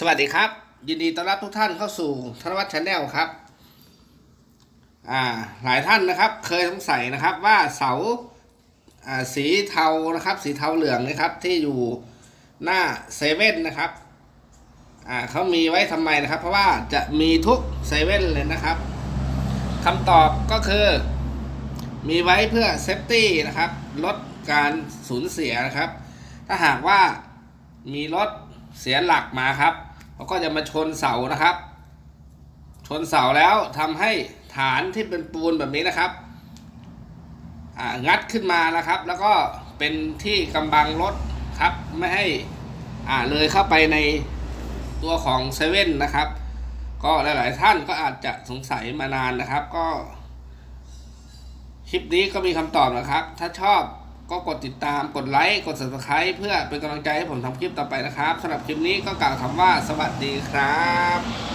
สวัสดีครับ ยินดีต้อนรับทุกท่านเข้าสู่ธนวัฒน์ชาแนลครับอ่าหลายท่านนะครับ เคยสงสัยนะครับว่าเสาอ่าสีเทานะครับ สีเทาเหลืองนะครับ ที่อยู่หน้าเซเว่นนะครับอ่าเขามีไว้ทำไมนะครับ เพราะว่าจะมีทุกเซเว่นเลยนะครับคำตอบก็คือ มีไว้เพื่อเซฟตี้นะครับ ลดการสูญเสียนะครับ ถ้าหากว่ามีรถเสียหลักมาครับ เขาก็จะมาชนเสานะครับ ชนเสาแล้วทำให้ฐานที่เป็นปูนแบบนี้นะครับงัดขึ้นมานะครับ แล้วก็เป็นที่กำบังรถครับไม่ให้เลยเข้าไปในตัวของเซเว่นนะครับ ก็หลาย ๆ ท่านก็อาจจะสงสัยมานานนะครับ ก็ คลิปนี้ก็มีคำตอบนะครับ ถ้าชอบ ก็กดติดตามกดไลค์กด subscribe เพื่อเป็นกำลังใจให้ผมทำคลิปต่อไปนะครับสำหรับคลิปนี้ก็กล่าวคำว่าสวัสดีครับ